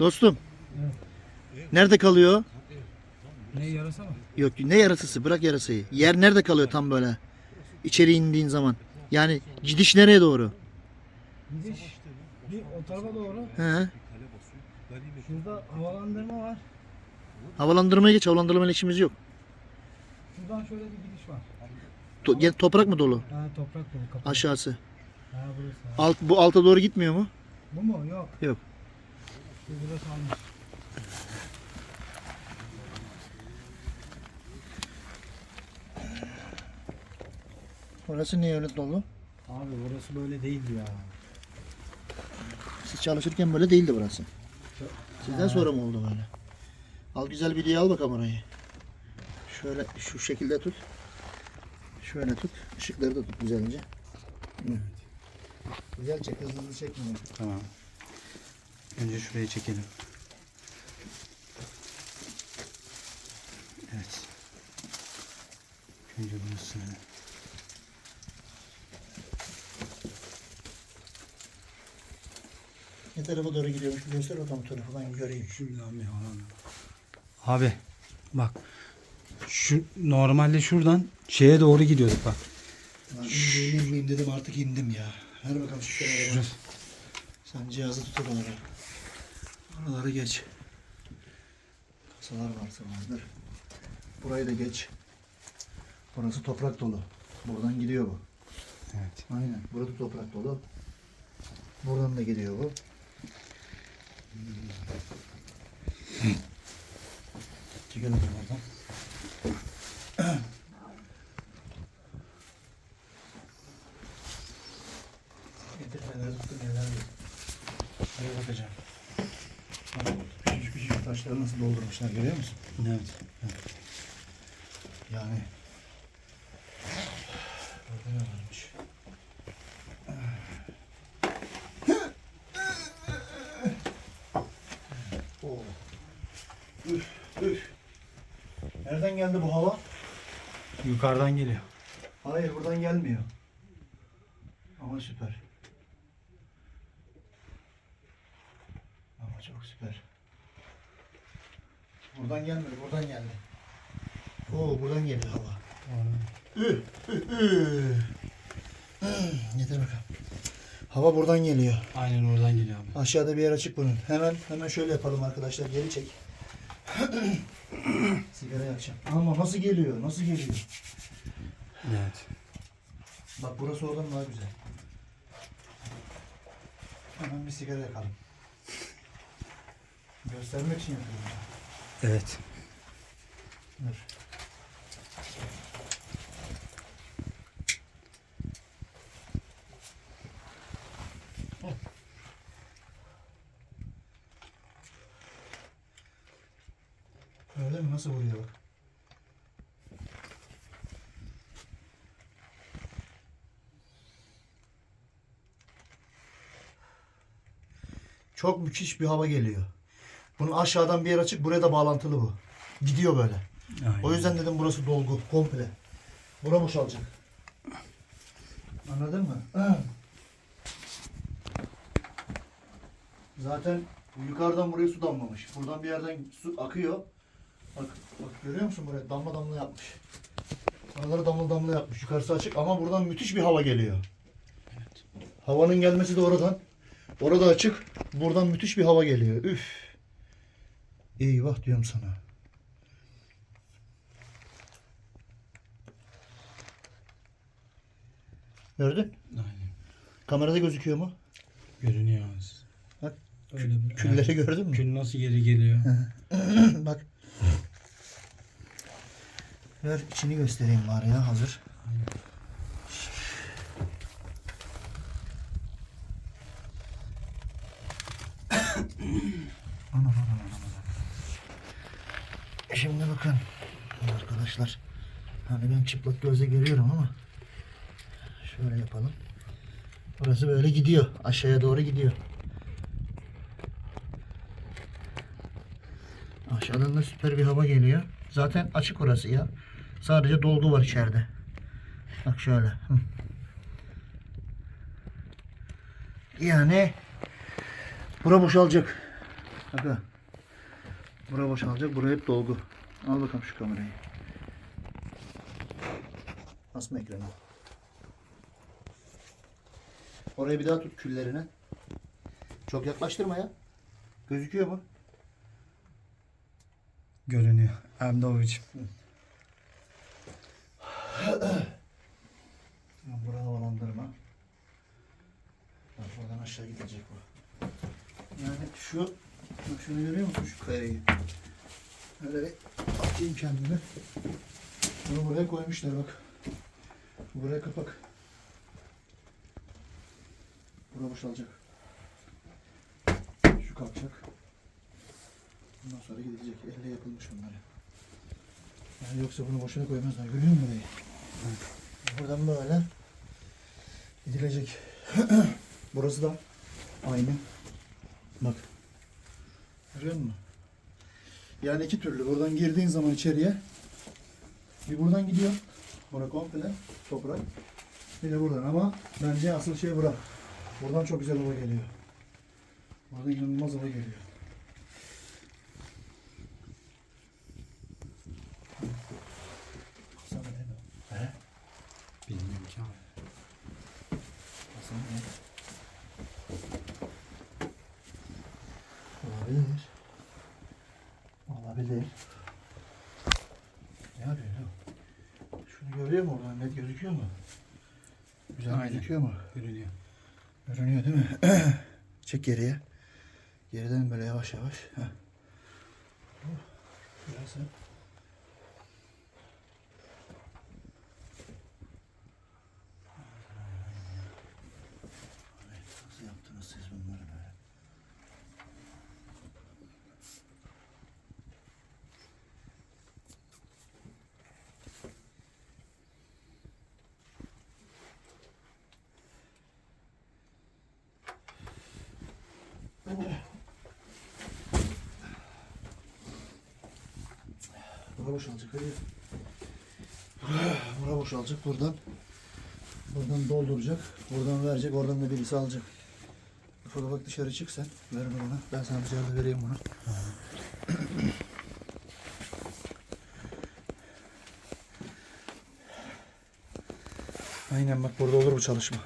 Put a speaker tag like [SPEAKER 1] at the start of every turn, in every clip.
[SPEAKER 1] Dostum. Nerede kalıyor?
[SPEAKER 2] Ne yarasa mı?
[SPEAKER 1] Yok ne yarasısı bırak yarasayı. Yer nerede kalıyor tam böyle? İçeri indiğin zaman. Yani gidiş nereye doğru?
[SPEAKER 2] Gidiş bir o tarafa doğru.
[SPEAKER 1] He.
[SPEAKER 2] Şurada havalandırma var.
[SPEAKER 1] Havalandırmaya geç. Havalandırmayla işimiz yok.
[SPEAKER 2] Şuradan şöyle bir gidiş var.
[SPEAKER 1] To- toprak mı dolu?
[SPEAKER 2] Ha toprak dolu kapı.
[SPEAKER 1] Aşağısı.
[SPEAKER 2] Ha burası.
[SPEAKER 1] Alt bu alta doğru gitmiyor mu?
[SPEAKER 2] Bu mu? Yok.
[SPEAKER 1] Yok.
[SPEAKER 2] Bu burası almış.
[SPEAKER 1] Orası niye öyle dolu?
[SPEAKER 2] Abi burası böyle değildi ya.
[SPEAKER 1] Siz çalışırken böyle değildi burası. Sizden sonra mı oldu böyle? Al güzel bir diye al bakalım orayı. Şöyle şu şekilde tut. Şöyle tut. Işıkları da tut güzelce. Hı. Güzel çek hızlı hızlı çekme.
[SPEAKER 2] Tamam. Önce şurayı çekelim. Evet. Önce burası.
[SPEAKER 1] Ne tarafa doğru gidiyormuş bir göster bakalım tarafı ben göreyim.
[SPEAKER 2] Bir havalandırma. Abi bak. Şu normalde şuradan şeye doğru gidiyorduk bak.
[SPEAKER 1] İndim indim dedim artık indim ya. Ver bakalım şu kenara. Sen cihazı tut oralara. Oraları geç. Kasalar varsa vardır. Burayı da geç. Burası toprak dolu. Buradan gidiyor bu.
[SPEAKER 2] Evet.
[SPEAKER 1] Aynen. Burası toprak dolu. Buradan da gidiyor bu. Çıkalım oradan. Getir feneri tuttum yerler yok. Şuraya bakacağım. Bak, Küçücük küçücük taşları doldurmuşlar görüyor musun?
[SPEAKER 2] Evet.
[SPEAKER 1] Yani. Burada ne varmış? Üf, üf. Nereden geldi bu hava?
[SPEAKER 2] Yukarıdan geliyor.
[SPEAKER 1] Hayır buradan gelmiyor. Ama süper. Ama çok süper. Buradan gelmedi, buradan geldi. Oo, buradan geliyor hava. Üh, üh, üh. Yeter bakalım. Hava buradan geliyor.
[SPEAKER 2] Aynen oradan geliyor abi.
[SPEAKER 1] Aşağıda bir yer açık bunun. Hemen hemen şöyle yapalım arkadaşlar. Geri çek. Sigara yakacağım. Ama nasıl geliyor? Nasıl geliyor?
[SPEAKER 2] Evet.
[SPEAKER 1] Bak burası oradan daha güzel. Hemen bir sigara yakalım. Göstermek için yapıyorum.
[SPEAKER 2] Evet.
[SPEAKER 1] Dur. Öyle mi? Nasıl vuruyor bak. Çok müthiş bir hava geliyor. Bunun aşağıdan bir yer açık, buraya da bağlantılı bu. Gidiyor böyle.
[SPEAKER 2] Aynen.
[SPEAKER 1] O yüzden dedim burası dolgu, komple. Bura boşalacak. Anladın mı? Zaten yukarıdan buraya su damlamış. Buradan bir yerden su akıyor. Bak, bak görüyor musun buraya? Damla damla yapmış. Oraları damla damla yapmış. Yukarısı açık ama buradan müthiş bir hava geliyor. Havanın gelmesi de oradan. Orada açık. Buradan müthiş bir hava geliyor. Üf. Eyvah diyorum sana. Gördün?
[SPEAKER 2] Aynen.
[SPEAKER 1] Kamerada gözüküyor mu?
[SPEAKER 2] Görünüyor az.
[SPEAKER 1] Bak,
[SPEAKER 2] Öyle bir
[SPEAKER 1] Külleri gördün mü?
[SPEAKER 2] Kül nasıl geri geliyor?
[SPEAKER 1] Bak. Ver içini göstereyim var ya hazır. Şimdi bakın arkadaşlar. Hani ben çıplak gözle görüyorum ama şöyle yapalım. Burası böyle gidiyor. Aşağıya doğru gidiyor. Aşağıdan da süper bir hava geliyor. Zaten açık orası ya. Sadece dolgu var içeride. Bak şöyle. Yani bura boşalacak. Aga. Bura boşalacak. Buraya hep dolgu. Al bakalım şu kamerayı. Asma ekranı. Oraya bir daha tut küllerine. Çok yaklaştırma ya. Gözüküyor mu?
[SPEAKER 2] Görünüyor. Hem de o biçim.
[SPEAKER 1] Ya Bura havalandırma. Bak buradan aşağı gidecek bu. Yani şu, bak şunu görüyor musun şu kayayı? Öyle bir atayım kendimi. Bunu buraya koymuşlar bak. Buraya kapak. Bura boşalacak. Şu kalkacak. Bundan sonra gidilecek. Elle yapılmış bunlar. Yani yoksa bunu boşuna koymazlar. Görüyor musun burayı? Buradan böyle gidilecek. Burası da aynı. Bak. Görüyor musun? Yani iki türlü. Buradan girdiğin zaman içeriye bir buradan gidiyor. Bura komple toprak. Bir de buradan ama bence asıl şey bura. Buradan çok güzel hava geliyor. Burada inanılmaz hava geliyor.
[SPEAKER 2] Bilmiyorum ki abi.
[SPEAKER 1] Hasan ne? Olabilir. Olabilir. Ne yapıyor lan? Görüyor mu oradan? Net gözüküyor mu? Güzel
[SPEAKER 2] Aynen.
[SPEAKER 1] gözüküyor mu?
[SPEAKER 2] Görünüyor.
[SPEAKER 1] Görünüyor değil mi? Çek geriye. Geriden böyle yavaş yavaş. Heh. Oh, Biraz sen. Nasıl yaptınız siz bunları böyle? Bura boşalacak hadi. Bura boşalacak buradan. Buradan dolduracak. Buradan verecek. Oradan da birisi alacak. Ufak bak dışarı çık sen. Ver bana. Ben sana dışarıda vereyim bunu. Aynen bak burada olur bu çalışma.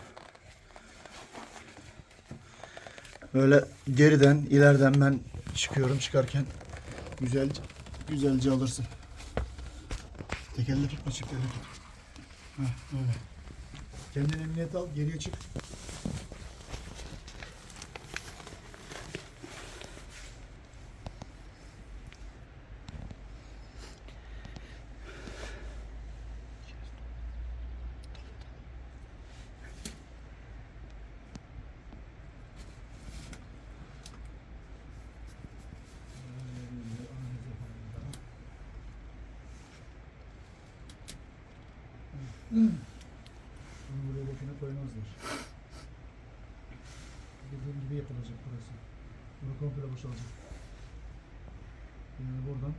[SPEAKER 1] Böyle geriden, ileriden ben çıkıyorum çıkarken güzelce güzelce alırsın. Tek elle tutma çift elle tut. Heh, öyle. Kendini emniyete al, geriye çık. Bunu buraya boşuna koymazlar. Dediğim gibi yapılacak burası. Bunu komple boşalacak. Yani buradan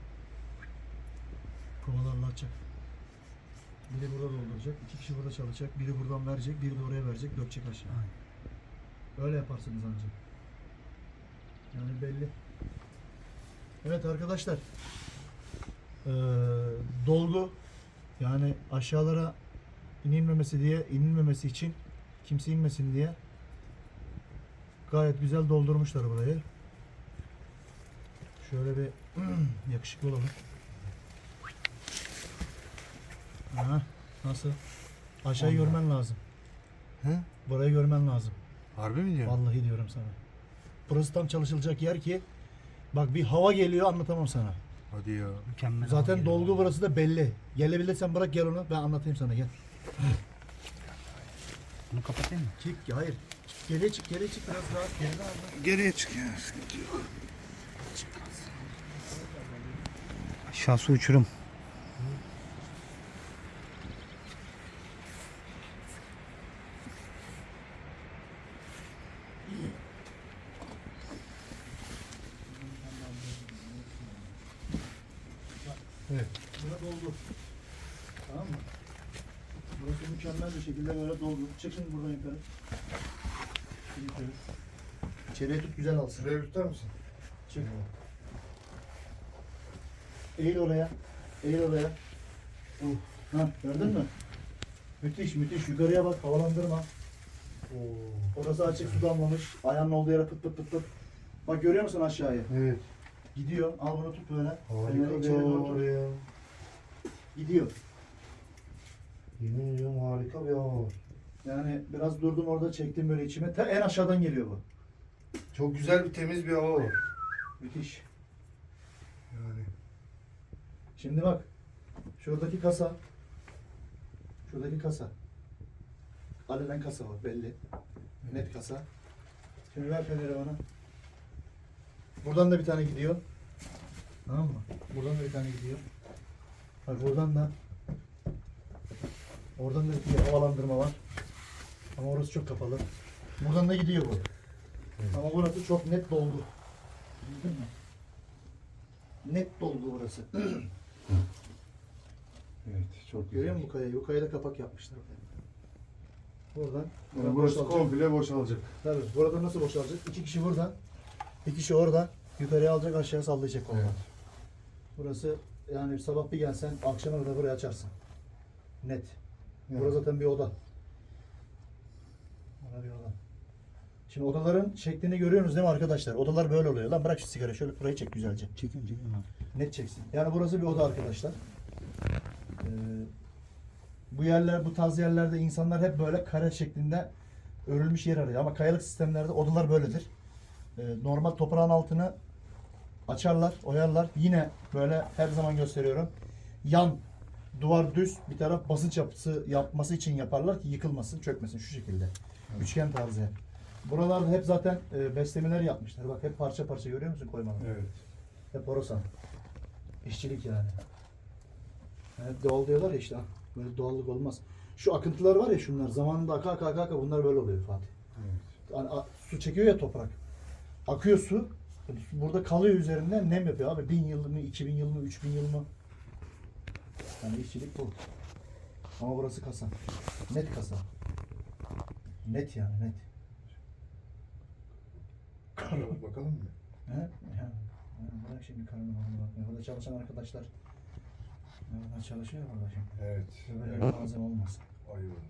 [SPEAKER 1] kovalarla açacak. Biri burada dolduracak, iki kişi burada çalışacak, biri buradan verecek, biri de oraya verecek, dökecek aşağı. Öyle yaparsınız ancak. Yani belli. Evet arkadaşlar. Ee, dolgu yani aşağılara inilmemesi diye inilmemesi için kimse inmesin diye gayet güzel doldurmuşlar burayı. Şöyle bir yakışıklı olalım. Aha, nasıl? Aşağıyı
[SPEAKER 2] Vallahi.
[SPEAKER 1] görmen lazım.
[SPEAKER 2] He?
[SPEAKER 1] Burayı görmen lazım.
[SPEAKER 2] Harbi mi diyorsun?
[SPEAKER 1] Vallahi diyorum sana. Burası tam çalışılacak yer ki bak bir hava geliyor anlatamam sana.
[SPEAKER 2] Hadi ya. Mükemmel.
[SPEAKER 1] Zaten dolgu burası da belli. Gelebilirsen bırak gel onu ben anlatayım sana gel.
[SPEAKER 2] Bunu kapatayım mı?
[SPEAKER 1] Çık hayır. Geriye çık geriye çık biraz daha geride al.
[SPEAKER 3] Geriye çık ya.
[SPEAKER 2] Aşağısı uçurum.
[SPEAKER 1] Evet. Buna doldu. Tamam mı? Burası mükemmel bir şekilde böyle doldu. Çık şimdi buradan yukarı. Yukarı. İçeriye tut güzel alsın.
[SPEAKER 3] Şuraya tutar mısın?
[SPEAKER 1] Çık. Eğil oraya. Eğil oraya. Uh. Ha, gördün mü? Müthiş müthiş. Yukarıya bak. Havalandırma.
[SPEAKER 3] Oo.
[SPEAKER 1] Orası açık su damlamış. Ayağının olduğu yere pıt pıt pıt pıt. Bak görüyor musun aşağıya?
[SPEAKER 3] Evet.
[SPEAKER 1] Gidiyor. Al bunu tut böyle.
[SPEAKER 3] Harika bir
[SPEAKER 1] içeri doğru
[SPEAKER 3] hava
[SPEAKER 1] tut.
[SPEAKER 3] ya.
[SPEAKER 1] Gidiyor.
[SPEAKER 3] Yemin ediyorum harika bir hava var.
[SPEAKER 1] Yani biraz durdum orada çektim böyle içime. Ta en aşağıdan geliyor bu.
[SPEAKER 3] Çok güzel bir temiz bir hava var.
[SPEAKER 1] Müthiş.
[SPEAKER 3] Yani.
[SPEAKER 1] Şimdi bak. Şuradaki kasa. Şuradaki kasa. Alenen kasa var belli. Net kasa. Şimdi ver feneri bana. Buradan da bir tane gidiyor. Tamam mı? Buradan da bir tane gidiyor. Bak buradan da Oradan da bir havalandırma var. Ama orası çok kapalı. Buradan da gidiyor bu. Ama burası çok net doldu. Anladın mı? Net doldu burası.
[SPEAKER 3] Evet. Çok güzel.
[SPEAKER 1] Görüyor musun bu kayayı? Bu kayada kapak yapmışlar. Buradan.
[SPEAKER 3] Yani burası
[SPEAKER 1] boşaltacak.
[SPEAKER 3] komple boşalacak.
[SPEAKER 1] Tabii. Burada nasıl boşalacak? İki kişi burada. Bir kişi orada. Yukarıya alacak aşağıya sallayacak kolları.
[SPEAKER 3] Evet.
[SPEAKER 1] Burası yani sabah bir gelsen akşama kadar burayı açarsın. Net.
[SPEAKER 3] Evet.
[SPEAKER 1] Burası zaten bir oda. Bura bir oda. Şimdi odaların şeklini görüyorsunuz değil mi arkadaşlar? Odalar böyle oluyor. Lan bırak şu sigara şöyle burayı çek güzelce.
[SPEAKER 2] Çekiyorum çekiyorum abi.
[SPEAKER 1] Net çeksin. Yani burası bir oda arkadaşlar. Ee, bu yerler, bu tarz yerlerde insanlar hep böyle kare şeklinde örülmüş yer arıyor. Ama kayalık sistemlerde odalar böyledir. Ee, normal toprağın altını açarlar, oyarlar. Yine böyle her zaman gösteriyorum. Yan duvar düz, bir taraf basınç yapısı yapması için yaparlar ki yıkılmasın, çökmesin şu şekilde. Üçgen tarzı. Hep. Buralarda hep zaten e, beslemeler yapmışlar. Bak hep parça parça görüyor musun koymaları?
[SPEAKER 3] Evet.
[SPEAKER 1] Hep orasan. İşçilik yani. yani. Doğal diyorlar ya işte. Böyle doğallık olmaz. Şu akıntılar var ya şunlar. Zamanında aka aka aka aka bunlar böyle oluyor Fatih.
[SPEAKER 3] Evet.
[SPEAKER 1] Yani a- su çekiyor ya toprak. Akıyor su. Burada kalıyor üzerinde nem yapıyor abi. Bin yıl mı, iki bin yıl mı, üç bin yıl mı? Yani işçilik bu. Ama burası kasa. Net kasa. Net yani net.
[SPEAKER 3] Bakalım mı?
[SPEAKER 1] He? Ya, bırak şimdi karnını bana bakmaya. Burada çalışan arkadaşlar burada çalışıyor burada şimdi.
[SPEAKER 3] Evet.
[SPEAKER 1] Böyle
[SPEAKER 3] evet.
[SPEAKER 1] bir malzeme olmaz.
[SPEAKER 3] Ayı olur.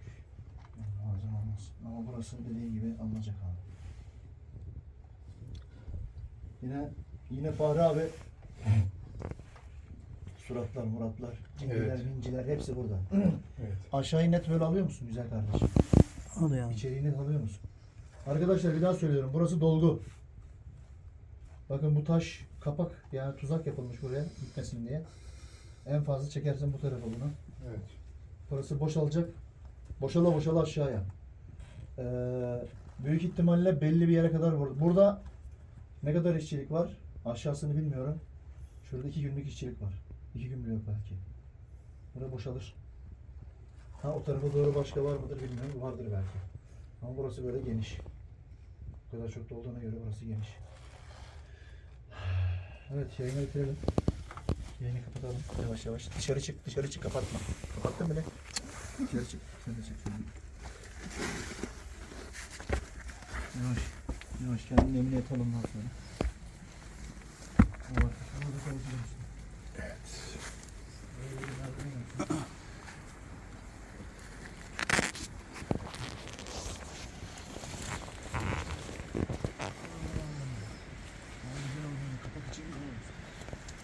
[SPEAKER 1] Yani malzeme olmaz. Ama burası dediği gibi alınacak abi. Yine yine Fahri abi suratlar, muratlar, cinciler,
[SPEAKER 3] Evet.
[SPEAKER 1] minciler hepsi burada.
[SPEAKER 3] Evet.
[SPEAKER 1] Aşağıyı net böyle alıyor musun güzel kardeşim?
[SPEAKER 2] Alıyor abi.
[SPEAKER 1] İçeriği net alıyor musun? Arkadaşlar bir daha söylüyorum. Burası dolgu. Bakın bu taş kapak yani tuzak yapılmış buraya gitmesin diye. En fazla çekersen bu tarafa bunu.
[SPEAKER 3] Evet.
[SPEAKER 1] Burası boşalacak. Boşala boşala aşağıya. Ee, büyük ihtimalle belli bir yere kadar vur- burada ne kadar işçilik var? Aşağısını bilmiyorum. Şurada iki günlük işçilik var. İki gün bile yok belki. Burada boşalır. Ha o tarafa doğru başka var mıdır bilmiyorum. Vardır belki. Ama burası böyle geniş. Bu kadar çok dolduğuna göre burası geniş. Evet yayını bitirelim. Yayını kapatalım. Yavaş yavaş. Dışarı çık, dışarı çık. Kapatma. Kapattın bile. Dışarı çık. Sen de çık. Yavaş. Yavaş kendini emniyet et ondan sonra. Bak, burada.
[SPEAKER 3] Evet.
[SPEAKER 1] Böyle bir merdiven yaptım. Aa, güzel oldu. Kapak için güzel olmuş.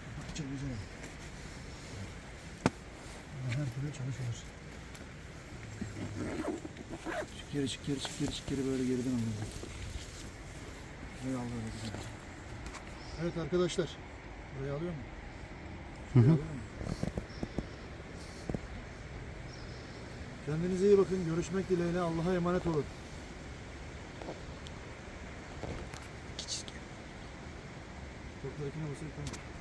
[SPEAKER 1] Kapak için güzel olmuş. Ama Her türlü çalışıyoruz. Çık geri çık geri çık geri çık geri böyle geriden alıyoruz. Burayı al böyle güzel. Evet arkadaşlar. Burayı alıyor mu? Alıyor mu? Kendinize iyi bakın. Görüşmek dileğiyle. Allah'a emanet olun. Basın. Tamam.